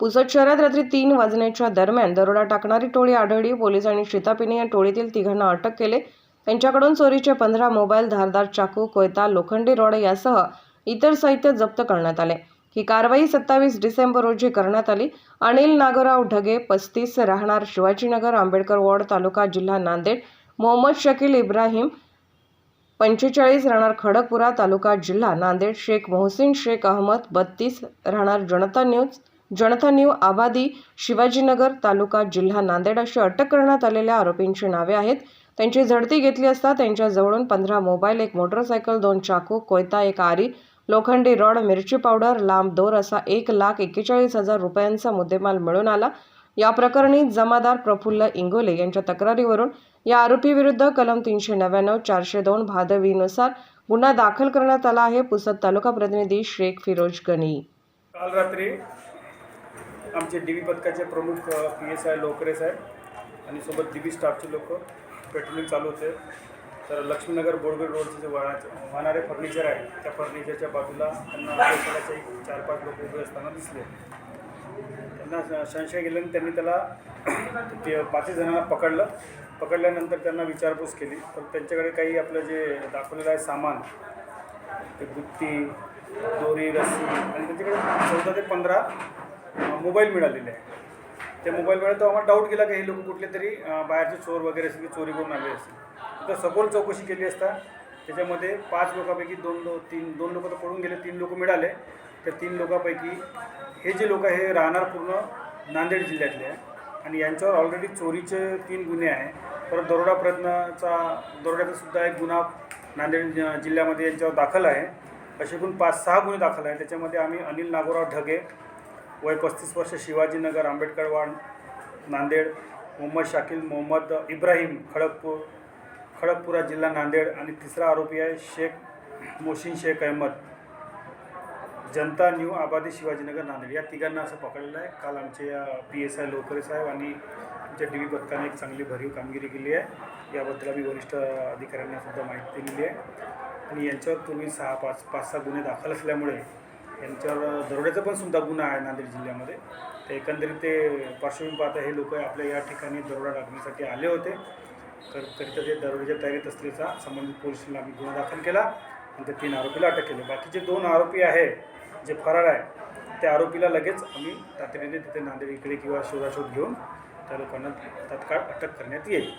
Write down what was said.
पुसद शहरात रात्री तीन वाजण्याच्या दरम्यान दरोडा टाकणारी टोळी आढळली. पोलिसांनी शितापिनी या टोळीतील तिघांना अटक केले. त्यांच्याकडून चोरीचे पंधरा मोबाईल धारदार चाकू कोयता लोखंडी रॉड यासह इतर साहित्य जप्त करण्यात आले. ही कारवाई सत्तावीस डिसेंबर रोजी करण्यात आली. अनिल नागोराव ढगे पस्तीस राहणार शिवाजीनगर आंबेडकर वॉर्ड तालुका जिल्हा नांदेड मोहम्मद शकील इब्राहिम पंचेचाळीस राहणार खडकपुरा तालुका जिल्हा नांदेड शेख मोहसिन शेख अहमद बत्तीस राहणार जनता न्यूज जनता न्यू आबादी शिवाजीनगर तालुका जिल्हा नांदेड अशी अटक करण्यात आलेल्या आरोपींची नावे आहेत. त्यांची झडती घेतली असता त्यांच्याजवळून पंधरा मोबाईल एक मोटरसायकल दोन चाकू कोयता एक आरी लोखंडी रॉड मिरची पावडर लांब दोर असा एक लाख एक्केचाळीस हजार रुपयांचा मुद्देमाल मिळून आला. या प्रकरणी जमादार प्रफुल्ल इंगोले यांच्या तक्रारीवरून या आरोपीविरुद्ध कलम तीनशे नव्याण्णव चारशे दोन भादवीनुसार गुन्हा दाखल करण्यात आला आहे. पुसद तालुका प्रतिनिधी शेख फिरोज गनी. काल रात्री आमचे डी व्ही पथकाचे प्रमुख पी एस आय लोकरे साहेब आणि सोबत डी बी स्टाफचे लोक पेट्रोलिंग चालू होते. तर लक्ष्मीनगर बोडगड रोडचे जे वाहनाचे वाहणारे फर्निचर आहे त्या फर्निचरच्या बाजूला त्यांना एक चार पाच लोक उभे असताना दिसले. त्यांना स- संशय गेल्याने त्यांनी त्याला ते पाचही जणांना पकडलं. पकडल्यानंतर त्यांना विचारपूस केली. तर त्यांच्याकडे काही आपलं जे दाखवलेलं आहे सामान ते बुत्ती दोरी रस्सी आणि त्यांच्याकडे चौदा ते पंधरा मोबाईल मिळालेले आहे. त्या मोबाईल मिळाले तो आम्हाला डाऊट गेला की हे लोक कुठले तरी बाहेरचे चोर वगैरे असतील की चोरी करून आले असतील. तर सखोल चौकशी केली असता त्याच्यामध्ये पाच लोकांपैकी दोन लो तीन दोन लोक तर पळून गेले तीन लोक मिळाले. त्या तीन लोकांपैकी हे जे लोक आहे हे राहणार पूर्ण नांदेड जिल्ह्यातले आहे. आणि यांच्यावर ऑलरेडी चोरीचे तीन गुन्हे आहे. परत दरोडा प्रयत्नाचा दरोड्याचा सुद्धा एक गुन्हा नांदेड जिल्ह्यामध्ये यांच्यावर दाखल आहे. असे एकूण पाच सहा गुन्हे दाखल आहे. त्याच्यामध्ये आम्ही अनिल नागोराव ढगे वय पस्तीस वर्ष शिवाजीनगर आंबेडकरवाड नांदेड मोहम्मद शाकील मोहम्मद इब्राहिम खडगपूर खडगपुरा जिल्हा नांदेड आणि तिसरा आरोपी आहे शेख मोशीन शेख अहमद. जनता न्यू आबादी शिवाजीनगर नांदेड. या तिघांना असं पकडलेलं आहे. काल आमचे पी एस आय लोकरे साहेब आणि आमच्या डी व्ही पथकाने एक चांगली भरीव कामगिरी केली आहे. याबद्दल आम्ही वरिष्ठ अधिकाऱ्यांना सुद्धा माहिती दिलेली आहे. आणि यांच्यावर पूर्वी सहा पाच पाच सहा गुन्हे दाखल असल्यामुळे यांच्यावर दरोड्याचा पण सुद्धा गुन्हा आहे नांदेड जिल्ह्यामध्ये. तर एकंदरीत ते पार्श्वभूमी पाहता हे लोक आपल्या या ठिकाणी दरोडा टाकण्यासाठी आले होते. तर करिता ते दरोड्याच्या तयारीत असल्याचा संबंधित पोलिसांना आम्ही गुन्हा दाखल केला आणि त्या तीन आरोपीला अटक केली. बाकीचे दोन आरोपी आहे जे फरार आहे त्या आरोपीला लगेच आम्ही तातडीने तिथे नांदेड इकडे किंवा शोधाशोध घेऊन त्या लोकांना तत्काळ अटक करण्यात येईल.